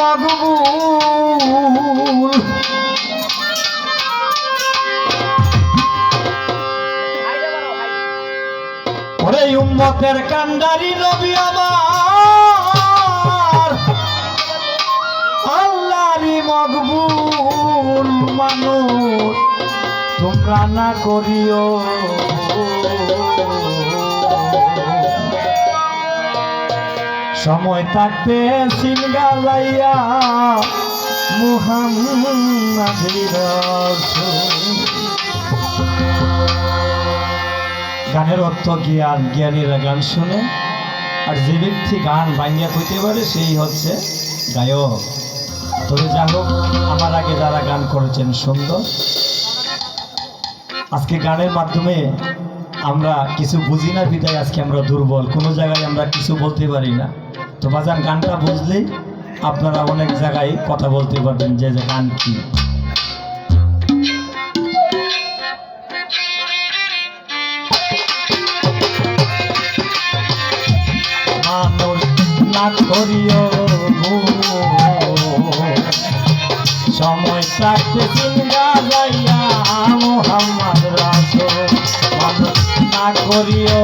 মকবুল ওরে উম্মতের কান্ডারি নবী আমার। আল্লাহরি মকবুল মানুষ। তোমরা না করিও। সময় থাকতে সিনগা লাইয়া মুহাম্মাদির গানের অর্থ জ্ঞান, জ্ঞানীরা গান শুনে, আর যে ব্যক্তি গান বাঙ্গিয়া কইতে পারে, সেই হচ্ছে গায়ক। তবে যা হোক, আমার আগে যারা গান করেছেন সুন্দর। আজকে গানের মাধ্যমে আমরা কিছু বুঝি না, বিদায় আজকে আমরা দুর্বল। কোনো জায়গায় আমরা কিছু বলতে পারি না। তো গানটা বুঝলেই আপনারা অনেক জায়গায় কথা বলতে পারবেন যে যে গান কি। সময় থাকতে না করিও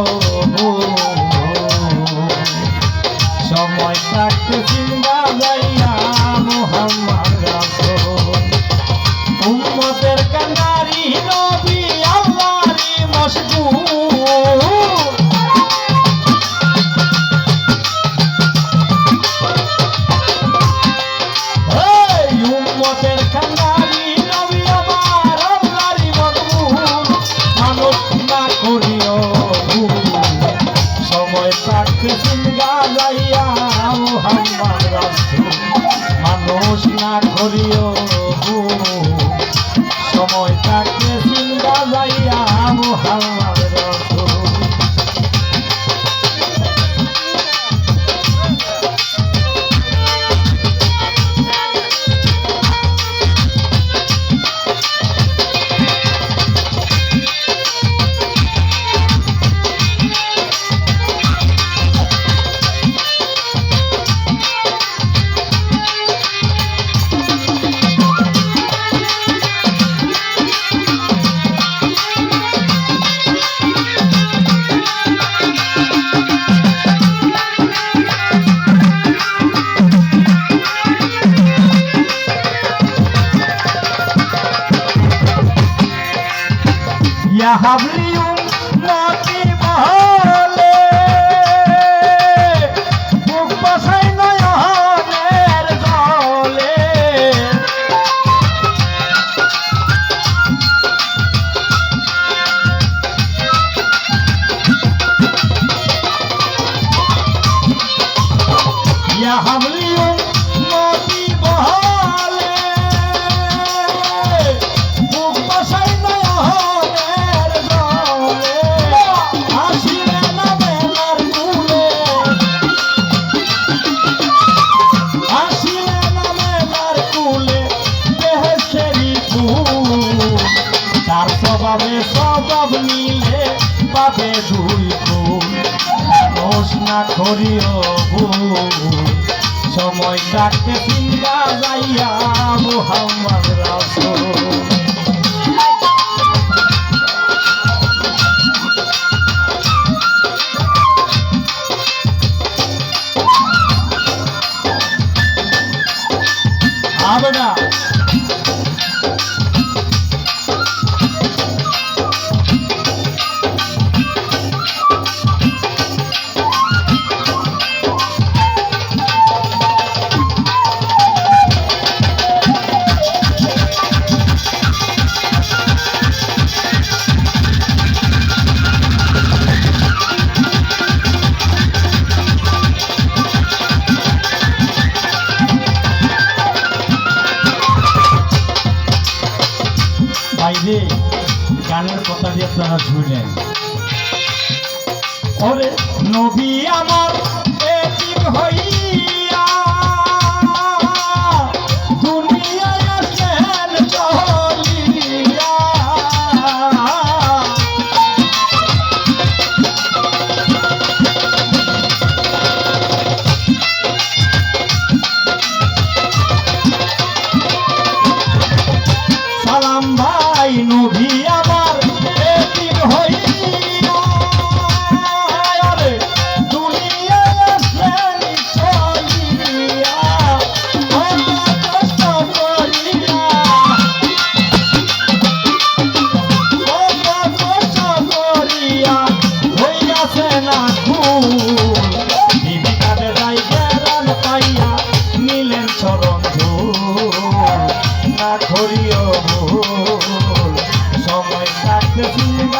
মোহাম্মদ রাসূল উম্মতের কান্ডারি নবী ইয়া হাবলিউম নাকি বহলে। বুক বসাই পাবে দুই ফুল করিও সময় কাটতে চিন্তা যাইয়া মোহাম্মদ রাসূল। হবে দিয়ে ওরে নবী আমার कृष्ण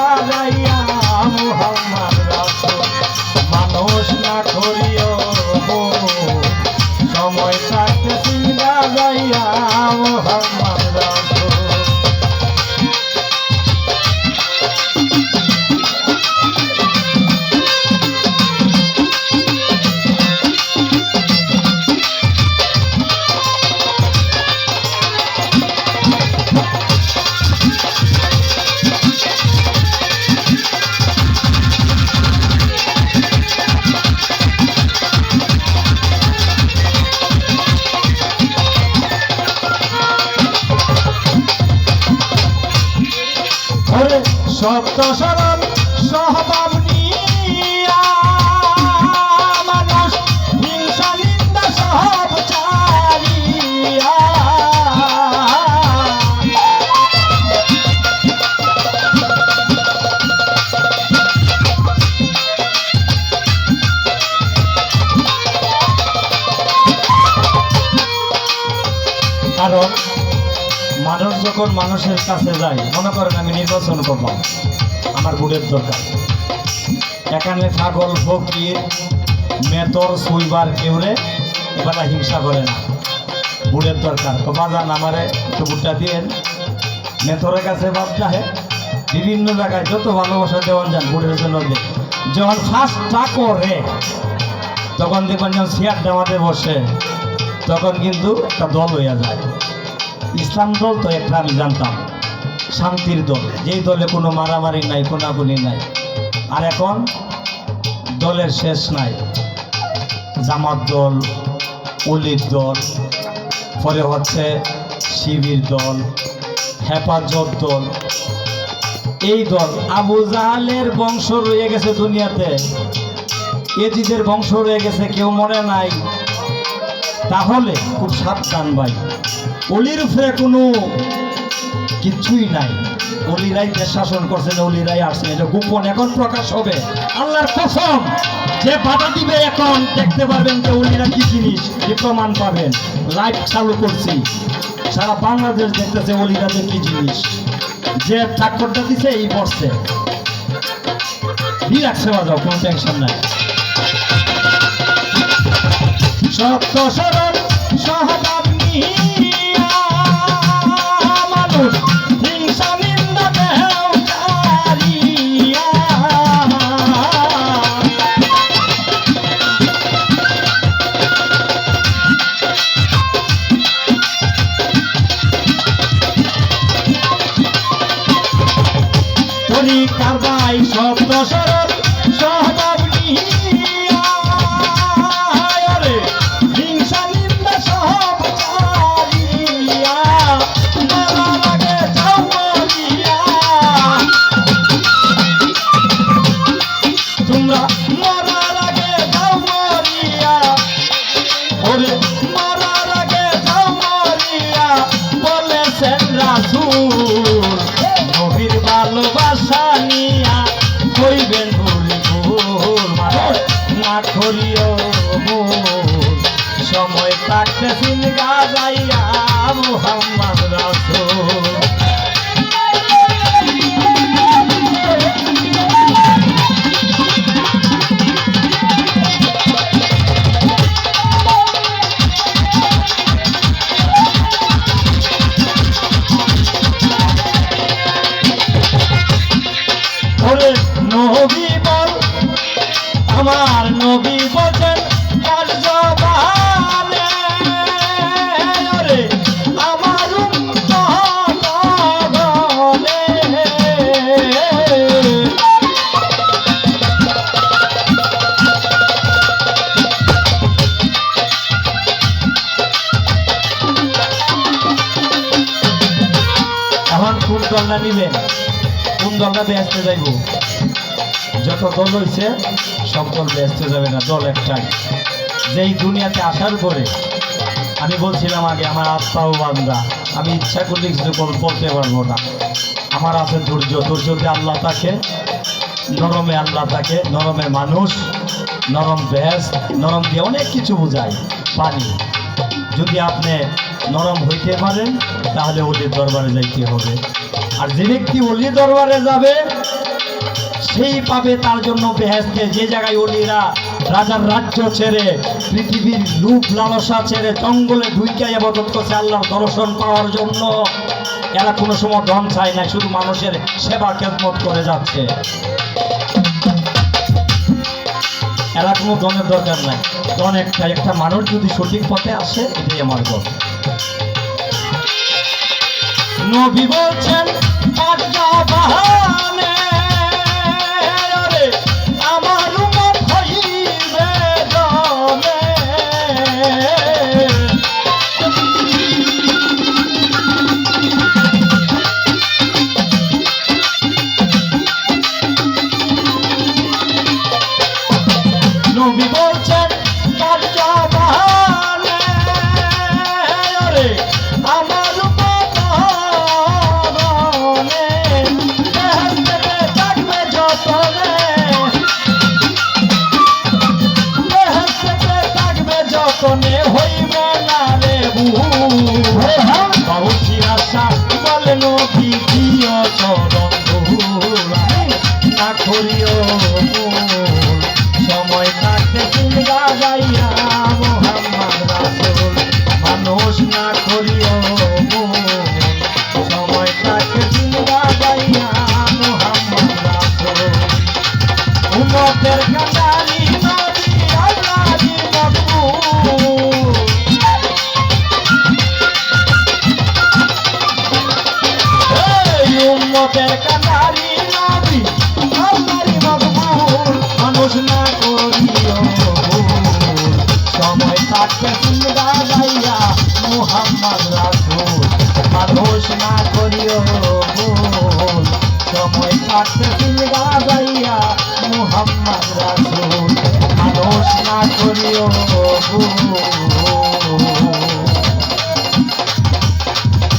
সরল সহবাব নিয়া কারণ মানুষ যখন মানুষের কাছে যায় মনে করেন আমি নির্বাচন করব আমার বুড়ের দরকার। এখানে ছাগল, ফকির, মেতর, সুইবার, কেউরে এবার হিংসা করে না। বুড়ের দরকার। তো বাজান আমারে একটু বুটটা দিয়েন। মেথরের কাছে বাদ চাহে। বিভিন্ন জায়গায় যত ভালোবাসা দেওয়ান যান বুটের জন্য দিয়ে যখন ফার্স্টটা করে, তখন দেখবেন যখন চেয়ার দেওয়াতে বসে, তখন কিন্তু একটা দল হইয়া যায়। ইসলাম দল তো একটা আমি জানতাম। শান্তির দল। যেই দলে কোনো মারামারি নাই কোনাগুনি নাই। আর এখন দলের শেষ নাই। জামাত দল, অলির দল, পরে হচ্ছে শিবির দল, হেফাজত দল। এই দল আবু জাহালের বংশ রয়ে গেছে দুনিয়াতে। এজিদের বংশ রয়ে গেছে, কেউ মরে নাই। তাহলে খুব সাবধান ভাই। অলির উপরে কোনো কিছুই নাই। অলিরাই দেশ শাসন করছেন অলিরাই আসছেন এটা গোপন এখন প্রকাশ হবে। আল্লাহর কসম, যে বাধা দিবে এখন, দেখতে পারবেন যে অলিরা কি জিনিস যে প্রমাণ পাবেন। লাইভ চালু করছি। সারা বাংলাদেশ দেখতেছে অলিরা যে কি জিনিস। যে চাকরটা দিছে, এই বসছে হওয়া যাও, কোনো টেনশন নাই। সত্য সরল সহবাব মানুষ করিও সময় থাকতে সিনগা যাইয়া মুহাম্মদ রাসূল। নবী আমার নবী বলছেন কার জবানে? আমার এখন কোন দলটা নিবেন কোন দলটা বেসতে যাইব যত দল হয়েছে সব দল বেসতে যাবে না, দল একটাই। যেই দুনিয়াতে আসার পরে, আমি বলছিলাম আগে, আমার আত্মাও বান্দা। আমি ইচ্ছা করলে কিছু বল- বলতে পারব না। আমার আছে ধৈর্য ধৈর্যতে আল্লাহ তাকে, নরমে আল্লাহ তাকে, নরমে মানুষ, নরম ভেস নরম দিয়ে অনেক কিছু বোঝায় পানি। যদি আপনি নরম হইতে পারেন, তাহলে অলির দরবারে যাইতে হবে। আর যে ব্যক্তি অলির দরবারে যাবে সেই পাবে তার জন্য বেহেস্তে যে জায়গায় অলিরা রাজার রাজ্য ছেড়ে, পৃথিবীর লুপ লালসা ছেড়ে জঙ্গলে ঢুইকা আবাদত করছে আল্লাহর দর্শন পাওয়ার জন্য, এরা কোনো সময় ধন চায় না, শুধু মানুষের সেবা খেদমত করে যাচ্ছে। এরা কোনো দনের দরকার নাই। ধন একটা একটা মানুষ যদি সঠিক পথে আসে, এটাই আমার গল্প। নবী বলছেন বাহানে বহু আশা বলে নবী দিও চরণ না করিও। সময় থাকতে চিন্তা মানুষ না করিও থাকতে চিন্তা যাইয়া মুহাম্মদ রাসূল। মানুষ না করিও ভুল। সময় থাকতে চিন্তা যাইয়া মুহাম্মদ রাসূল। মানুষ না করিও ভুল।